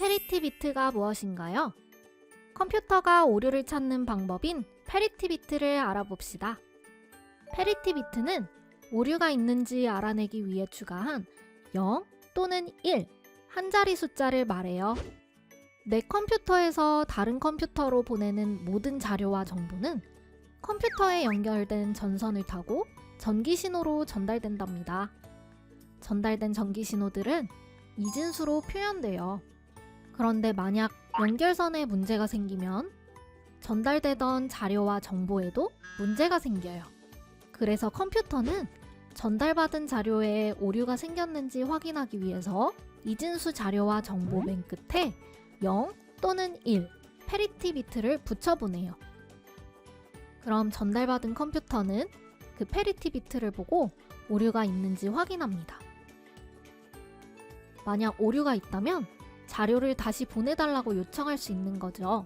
페리티 비트가 무엇인가요? 컴퓨터가 오류를 찾는 방법인 페리티 비트를 알아봅시다. 페리티 비트는 오류가 있는지 알아내기 위해 추가한 0 또는 1, 한 자리 숫자를 말해요. 내 컴퓨터에서 다른 컴퓨터로 보내는 모든 자료와 정보는 컴퓨터에 연결된 전선을 타고 전기 신호로 전달된답니다. 전달된 전기 신호들은 이진수로 표현돼요. 그런데 만약 연결선에 문제가 생기면 전달되던 자료와 정보에도 문제가 생겨요. 그래서 컴퓨터는 전달받은 자료에 오류가 생겼는지 확인하기 위해서 이진수 자료와 정보 맨 끝에 0 또는 1 페리티 비트를 붙여보내요. 그럼 전달받은 컴퓨터는 그 페리티 비트를 보고 오류가 있는지 확인합니다. 만약 오류가 있다면 자료를 다시 보내달라고 요청할 수 있는 거죠.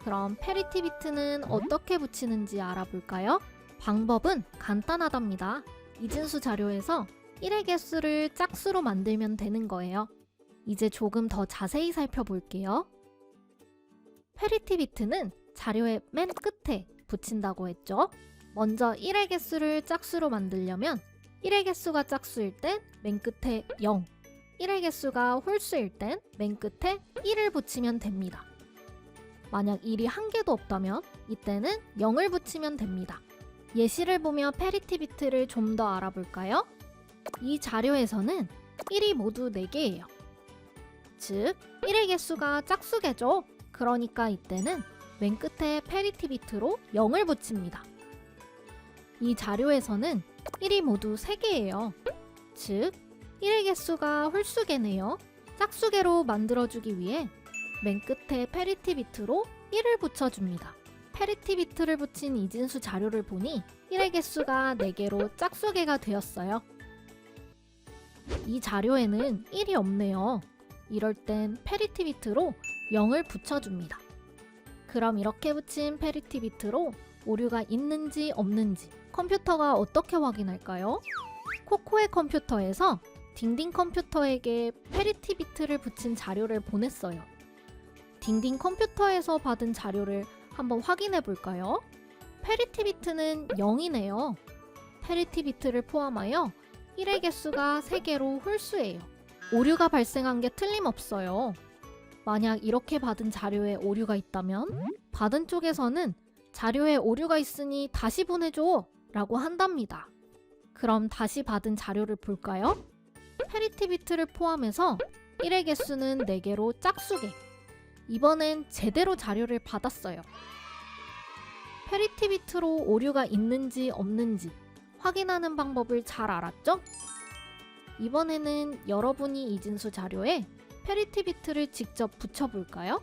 그럼 페리티 비트는 어떻게 붙이는지 알아볼까요? 방법은 간단하답니다. 이진수 자료에서 1의 개수를 짝수로 만들면 되는 거예요. 이제 조금 더 자세히 살펴볼게요. 페리티 비트는 자료의 맨 끝에 붙인다고 했죠. 먼저 1의 개수를 짝수로 만들려면 1의 개수가 짝수일 땐 맨 끝에 0, 1의 개수가 홀수일 땐 맨 끝에 1을 붙이면 됩니다. 만약 1이 한 개도 없다면 이때는 0을 붙이면 됩니다. 예시를 보며 페리티 비트를 좀 더 알아볼까요? 이 자료에서는 1이 모두 4개예요. 즉, 1의 개수가 짝수개죠. 그러니까 이때는 맨 끝에 페리티 비트로 0을 붙입니다. 이 자료에서는 1이 모두 3개예요. 즉, 1의 개수가 홀수개네요. 짝수개로 만들어주기 위해 맨 끝에 페리티 비트로 1을 붙여줍니다. 페리티 비트를 붙인 이진수 자료를 보니 1의 개수가 4개로 짝수개가 되었어요. 이 자료에는 1이 없네요. 이럴 땐 페리티 비트로 0을 붙여줍니다. 그럼 이렇게 붙인 페리티 비트로 오류가 있는지 없는지 컴퓨터가 어떻게 확인할까요? 코코의 컴퓨터에서 딩딩 컴퓨터에게 페리티 비트를 붙인 자료를 보냈어요. 딩딩 컴퓨터에서 받은 자료를 한번 확인해 볼까요? 페리티 비트는 0이네요. 페리티 비트를 포함하여 1의 개수가 3개로 홀수예요. 오류가 발생한 게 틀림없어요. 만약 이렇게 받은 자료에 오류가 있다면 받은 쪽에서는 자료에 오류가 있으니 다시 보내줘 라고 한답니다. 그럼 다시 받은 자료를 볼까요? 페리티 비트를 포함해서 1의 개수는 4개로 짝수개. 이번엔 제대로 자료를 받았어요. 페리티 비트로 오류가 있는지 없는지 확인하는 방법을 잘 알았죠? 이번에는 여러분이 이진수 자료에 페리티 비트를 직접 붙여볼까요?